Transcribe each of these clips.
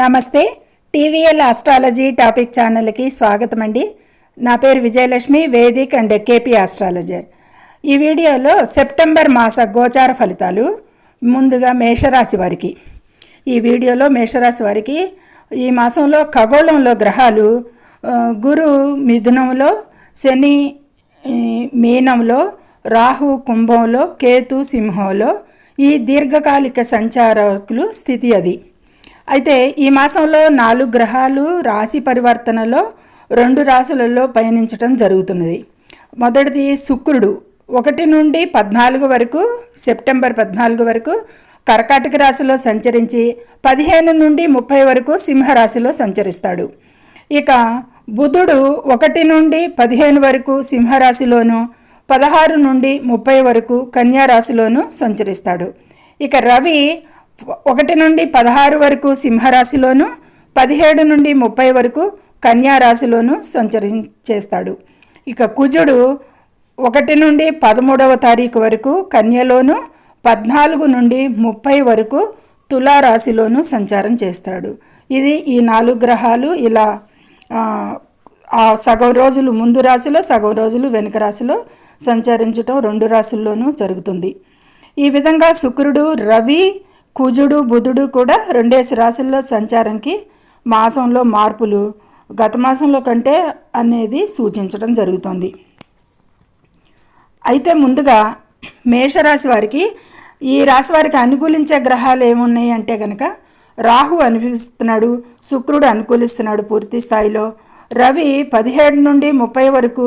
నమస్తే. TVL astrology topic ఛానల్కి స్వాగతం అండి నా పేరు Vijayalakshmi Vedic and KP astrologer. ఈ వీడియోలో సెప్టెంబర్ మాస గోచార ఫలితాలు ముందుగా మేషరాశి వారికి. ఈ వీడియోలో మేషరాశి వారికి ఈ మాసంలో ఖగోళంలో గ్రహాలు గురు మిథునంలో శని మీనంలో రాహు కుంభంలో కేతు సింహంలో ఈ దీర్ఘకాలిక సంచారకులు స్థితి అది. అయితే ఈ మాసంలో నాలుగు గ్రహాలు రాశి పరివర్తనలో రెండు రాశులలో పయనించడం జరుగుతున్నది. మొదటిది శుక్రుడు. ఒకటి నుండి పద్నాలుగు వరకు సెప్టెంబర్ పద్నాలుగు వరకు కర్కాటక రాశిలో సంచరించి పదిహేను నుండి ముప్పై వరకు సింహరాశిలో సంచరిస్తాడు. ఇక బుధుడు ఒకటి నుండి పదిహేను వరకు సింహరాశిలోను పదహారు నుండి ముప్పై వరకు కన్యారాశిలోను సంచరిస్తాడు. ఇక రవి ఒకటి నుండి పదహారు వరకు సింహరాశిలోను పదిహేడు నుండి ముప్పై వరకు కన్యారాశిలోను సంచరించేస్తాడు. ఇక కుజుడు ఒకటి నుండి పదమూడవ తారీఖు వరకు కన్యలోను పద్నాలుగు నుండి ముప్పై వరకు తులారాశిలోను సంచారం చేస్తాడు. ఇది ఈ నాలుగు గ్రహాలు ఇలా ఆ సగం రోజులు ముందు రాశిలో సగం రోజులు వెనుక రాశిలో సంచరించటం రెండు రాశుల్లోనూ జరుగుతుంది. ఈ విధంగా శుక్రుడు రవి కుజుడు బుధుడు కూడా రెండేసి రాశుల్లో సంచారంకి మాసంలో మార్పులు గత మాసంలో కంటే అనేది సూచించడం జరుగుతుంది. అయితే ముందుగా మేషరాశి వారికి ఈ రాశి వారికి అనుకూలించే గ్రహాలు ఏమున్నాయి అంటే కనుక రాహు అనిపిస్తున్నాడు శుక్రుడు అనుకూలిస్తున్నాడు పూర్తి స్థాయిలో రవి పదిహేడు నుండి ముప్పై వరకు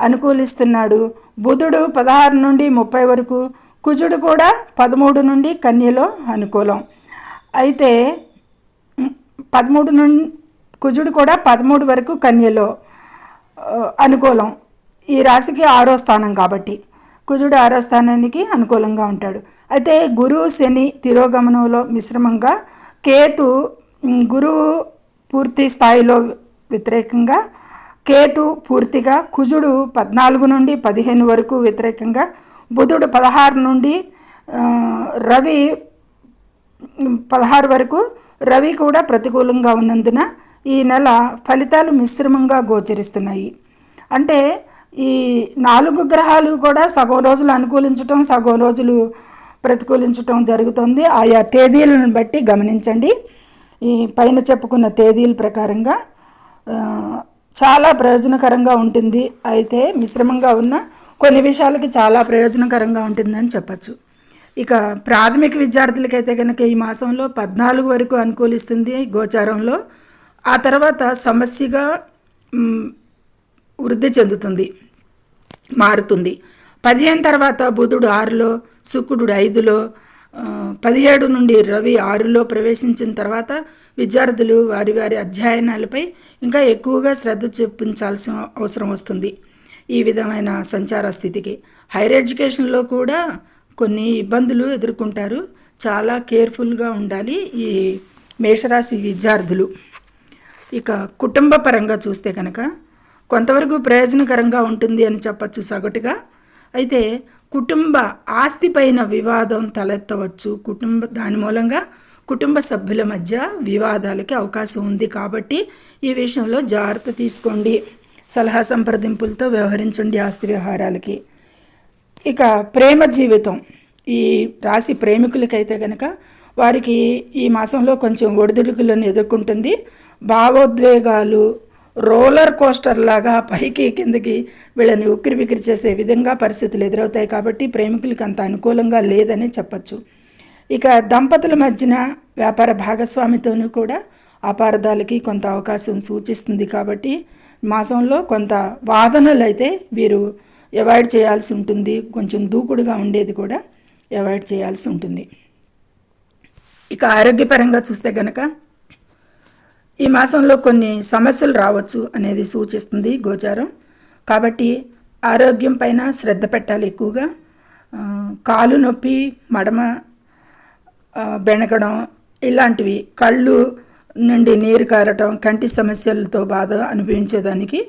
అనుకూలిస్తున్నాడు బుధుడు పదహారు నుండి ముప్పై వరకు కుజుడు కూడా పదమూడు నుండి కన్యలో అనుకూలం. అయితే పదమూడు నుండి కుజుడు కూడా పదమూడు వరకు కన్యలో అనుకూలం. ఈ రాశికి ఆరో స్థానం కాబట్టి. కుజుడు ఆరో స్థానానికి అనుకూలంగా ఉంటాడు. అయితే గురువు శని తిరోగమనంలో మిశ్రమంగా కేతు గురువు పూర్తి స్థాయిలో వ్యతిరేకంగా కేతు పూర్తిగా కుజుడు పద్నాలుగు నుండి పదిహేను వరకు వ్యతిరేకంగా బుధుడు పదహారు నుండి రవి పదహారు వరకు రవి కూడా ప్రతికూలంగా ఉన్నందున ఈ నెల ఫలితాలు మిశ్రమంగా గోచరిస్తున్నాయి. అంటే ఈ నాలుగు గ్రహాలు కూడా సగం రోజులు అనుకూలించటం సగం రోజులు ప్రతికూలించటం జరుగుతుంది. ఆయా తేదీలను బట్టి గమనించండి. ఈ పైన చెప్పుకున్న తేదీల ప్రకారంగా చాలా ప్రయోజనకరంగా ఉంటుంది. అయితే మిశ్రమంగా ఉన్న కొన్ని విషయాలకి చాలా ప్రయోజనకరంగా ఉంటుందని చెప్పచ్చు. ఇక ప్రాథమిక విద్యార్థులకైతే కనుక ఈ మాసంలో పద్నాలుగు వరకు అనుకూలిస్తుంది గోచారంలో. ఆ తర్వాత సమస్యగా వృద్ధి చెందుతుంది మారుతుంది. పదిహేను తర్వాత బుధుడు ఆరులో శుక్రుడు ఐదులో పదిహేడు నుండి రవి ఆరులో ప్రవేశించిన తర్వాత విద్యార్థులు వారి వారి అధ్యయనాలపై ఇంకా ఎక్కువగా శ్రద్ధ చూపించాల్సిన అవసరం వస్తుంది. ఈ విధమైన సంచార స్థితికి. హైయర్ ఎడ్యుకేషన్లో కూడా కొన్ని ఇబ్బందులు ఎదుర్కొంటారు. చాలా కేర్ఫుల్గా ఉండాలి ఈ మేషరాశి విద్యార్థులు. ఇక కుటుంబ పరంగా చూస్తే కనుక కొంతవరకు ప్రయోజనకరంగా ఉంటుంది అని చెప్పచ్చు సగటుగా. అయితే కుటుంబ ఆస్తిపైన వివాదం తలెత్తవచ్చు. కుటుంబ దాని మూలంగా కుటుంబ సభ్యుల మధ్య వివాదాలకి అవకాశం ఉంది కాబట్టి ఈ విషయంలో జాగ్రత్త తీసుకోండి. సలహా సంప్రదింపులతో వ్యవహరించండి ఆస్తి వ్యవహారాలకి. ఇక ప్రేమ జీవితం. ఈ రాశి ప్రేమికులకైతే కనుక వారికి ఈ మాసంలో కొంచెం ఒడిదుడుకులను ఎదుర్కొంటుంది. భావోద్వేగాలు రోలర్ కోస్టర్ లాగా పైకి కిందకి వీళ్ళని ఉక్కిరి బిక్కిరి చేసే విధంగా పరిస్థితులు ఎదురవుతాయి కాబట్టి ప్రేమికులకి అంత అనుకూలంగా లేదని చెప్పచ్చు. ఇక దంపతుల మధ్యన వ్యాపార భాగస్వామితోనూ కూడా అపార్థాలకి కొంత అవకాశం సూచిస్తుంది కాబట్టి మాసంలో కొంత వాదనలు అయితే వీరు అవాయిడ్ చేయాల్సి ఉంటుంది. కొంచెం దూకుడుగా ఉండేది కూడా అవాయిడ్ చేయాల్సి ఉంటుంది. ఇక ఆరోగ్యపరంగా చూస్తే గనక ఈ మాసంలో కొన్ని సమస్యలు రావచ్చు అనేది సూచిస్తుంది గోచారం. కాబట్టి ఆరోగ్యం పైన శ్రద్ధ పెట్టాలి ఎక్కువగా. కాలు నొప్పి మడమ బెణకడం ఇలాంటివి కళ్ళు నుండి నీరు కారటం కంటి సమస్యలతో బాధ అనుభవించేదానికి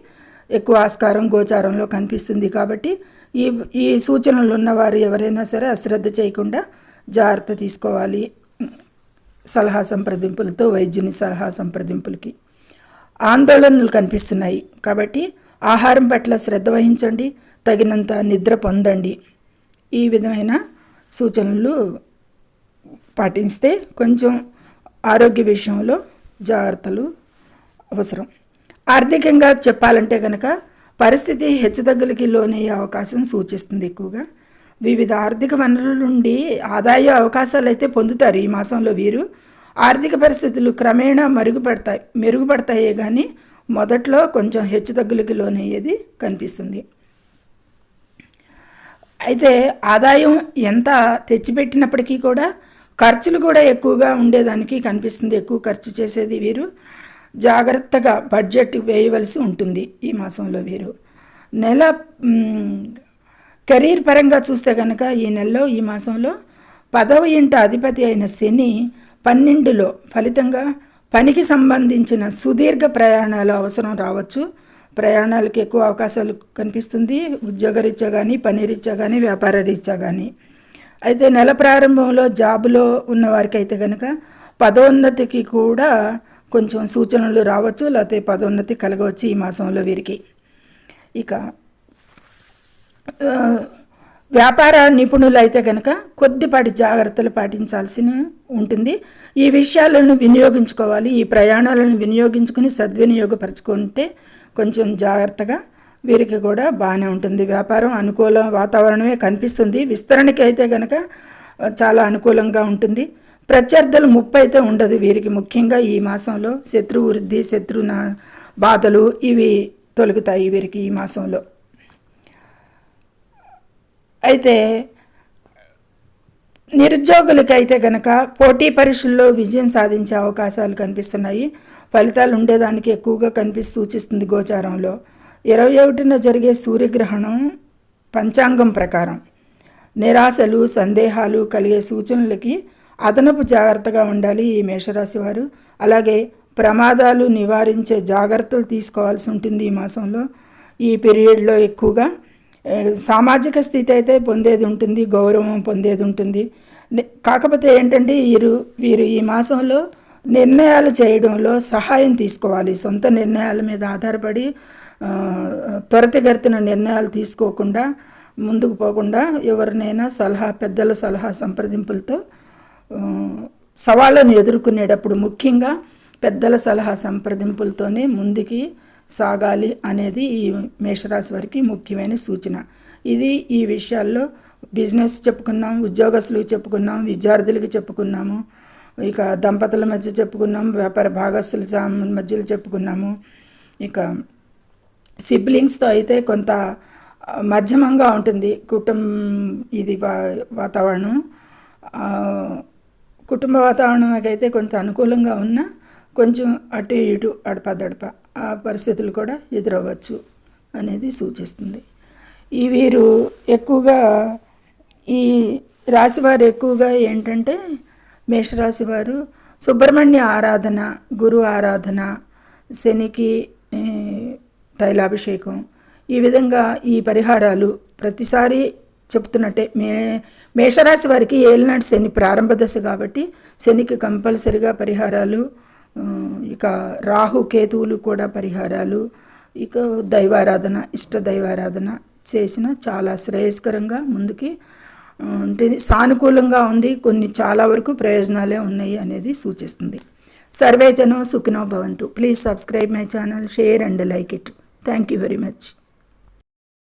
ఎక్కువ ఆస్కారం గోచారంలో కనిపిస్తుంది కాబట్టి ఈ ఈ సూచనలు ఉన్నవారు ఎవరైనా సరే అశ్రద్ధ చేయకుండా జాగ్రత్త తీసుకోవాలి. సలహా సంప్రదింపులతో వైద్యుని సలహా సంప్రదింపులకి. ఆందోళనలు కనిపిస్తున్నాయి కాబట్టి ఆహారం పట్ల శ్రద్ధ వహించండి తగినంత నిద్ర పొందండి. ఈ విధమైన సూచనలు పాటిస్తే కొంచెం ఆరోగ్య విషయంలో జాగ్రత్తలు అవసరం. ఆర్థికంగా చెప్పాలంటే కనుక పరిస్థితి హెచ్చుతగ్గులకి లోనయ్యే అవకాశం సూచిస్తుంది ఎక్కువగా. వివిధ ఆర్థిక వనరుల నుండి ఆదాయ అవకాశాలు అయితే పొందుతారు ఈ మాసంలో వీరు. ఆర్థిక పరిస్థితులు క్రమేణా మరుగుపడతాయి మెరుగుపడతాయే కానీ మొదట్లో కొంచెం హెచ్చుతగ్గులకి లోనయ్యేది కనిపిస్తుంది. అయితే ఆదాయం ఎంత తెచ్చిపెట్టినప్పటికీ కూడా ఖర్చులు కూడా ఎక్కువగా ఉండేదానికి కనిపిస్తుంది. ఎక్కువ ఖర్చు చేసేది వీరు. జాగ్రత్తగా బడ్జెట్ వేయవలసి ఉంటుంది ఈ మాసంలో వీరు. నెల కెరీర్ పరంగా చూస్తే కనుక ఈ నెలలో ఈ మాసంలో పదవ ఇంట అధిపతి అయిన శని పన్నెండులో ఫలితంగా పనికి సంబంధించిన సుదీర్ఘ ప్రయాణాలు అవసరం రావచ్చు. ప్రయాణాలకు ఎక్కువ అవకాశాలు కనిపిస్తుంది. ఉద్యోగరీత్యా కానీ పని రీత్యా కానీ వ్యాపార రీత్యా కానీ అయితే నెల ప్రారంభంలో జాబులో ఉన్నవారికి అయితే కనుక పదోన్నతికి కూడా కొంచెం సూచనలు రావచ్చు లేకపోతే పదోన్నతి కలగవచ్చు ఈ మాసంలో వీరికి. ఇక వ్యాపార నిపుణులు అయితే కనుక కొద్దిపాటి జాగ్రత్తలు పాటించాల్సిన ఉంటుంది. ఈ విషయాలను వినియోగించుకోవాలి ఈ ప్రయాణాలను వినియోగించుకుని సద్వినియోగపరచుకుంటే కొంచెం జాగ్రత్తగా వీరికి కూడా బాగానే ఉంటుంది. వ్యాపారం అనుకూల వాతావరణమే కనిపిస్తుంది. విస్తరణకి అయితే కనుక చాలా అనుకూలంగా ఉంటుంది. ప్రత్యర్థులు ముప్పు అయితే ఉండదు వీరికి. ముఖ్యంగా ఈ మాసంలో శత్రు వృద్ధి శత్రు బాధలు ఇవి తొలగుతాయి వీరికి ఈ మాసంలో. అయితే నిరుద్యోగులకైతే కనుక పోటీ పరీక్షల్లో విజయం సాధించే అవకాశాలు కనిపిస్తున్నాయి. ఫలితాలు ఉండేదానికి ఎక్కువగా కనిపిస్తూ సూచిస్తుంది గోచారంలో. ఇరవై ఒకటిన జరిగే సూర్యగ్రహణం పంచాంగం ప్రకారం. నిరాశలు సందేహాలు కలిగే సూచనలకి అదనపు జాగ్రత్తగా ఉండాలి ఈ మేషరాశి వారు అలాగే ప్రమాదాలు నివారించే జాగ్రత్తలు తీసుకోవాల్సి ఉంటుంది ఈ మాసంలో. ఈ పీరియడ్లో ఎక్కువగా సామాజిక స్థితి అయితే పొందేది ఉంటుంది గౌరవం పొందేది ఉంటుంది. కాకపోతే ఏంటంటే వీరు వీరు ఈ మాసంలో నిర్ణయాలు చేయడంలో సహాయం తీసుకోవాలి. సొంత నిర్ణయాల మీద ఆధారపడి త్వరితగతిన నిర్ణయాలు తీసుకోకుండా ముందుకు పోకుండా ఎవరినైనా సలహా పెద్దల సలహా సంప్రదింపులతో సవాళ్ళను ఎదుర్కొనేటప్పుడు ముఖ్యంగా పెద్దల సలహా సంప్రదింపులతోనే ముందుకి సాగాలి అనేది ఈ మేషరాశి వారికి ముఖ్యమైన సూచన. ఇది ఈ విషయాల్లో బిజినెస్ చెప్పుకున్నాం ఉద్యోగస్తులకు చెప్పుకున్నాం విద్యార్థులకు చెప్పుకున్నాము ఇక దంపతుల మధ్య చెప్పుకున్నాం వ్యాపార భాగస్తుల మధ్యలో చెప్పుకున్నాము. ఇక సిబ్లింగ్స్తో అయితే కొంత మధ్యమంగా ఉంటుంది కుటుంబం ఇది వాతావరణం. కుటుంబ వాతావరణంకైతే కొంత అనుకూలంగా ఉన్న కొంచెం అటు ఇటు అడపదడప ఆ పరిస్థితులు కూడా ఎదురవ్వచ్చు అనేది సూచిస్తుంది. ఈ వీరు ఎక్కువగా ఈ రాశివారు ఎక్కువగా ఏంటంటే మేషరాశి వారు సుబ్రహ్మణ్య ఆరాధన గురు ఆరాధన శనికి తైలాభిషేకం. ఈ విధంగా ఈ పరిహారాలు ప్రతిసారి చెప్తున్నట్టే మే మేషరాశి వారికి ఏలినాటి శని ప్రారంభ దశ కాబట్టి శనికి కంపల్సరిగా పరిహారాలు ఇక రాహు కేతువులు కూడా పరిహారాలు ఇక దైవారాధన ఇష్ట దైవారాధన చేసిన చాలా శ్రేయస్కరంగా ముందుకి ఉంటుంది సానుకూలంగా ఉంది కొన్ని చాలా వరకు ప్రయోజనాలే ఉన్నాయి అనేది సూచిస్తుంది. సర్వేజనం సుఖినో భవంతు. Please subscribe my channel share and like it thank you very much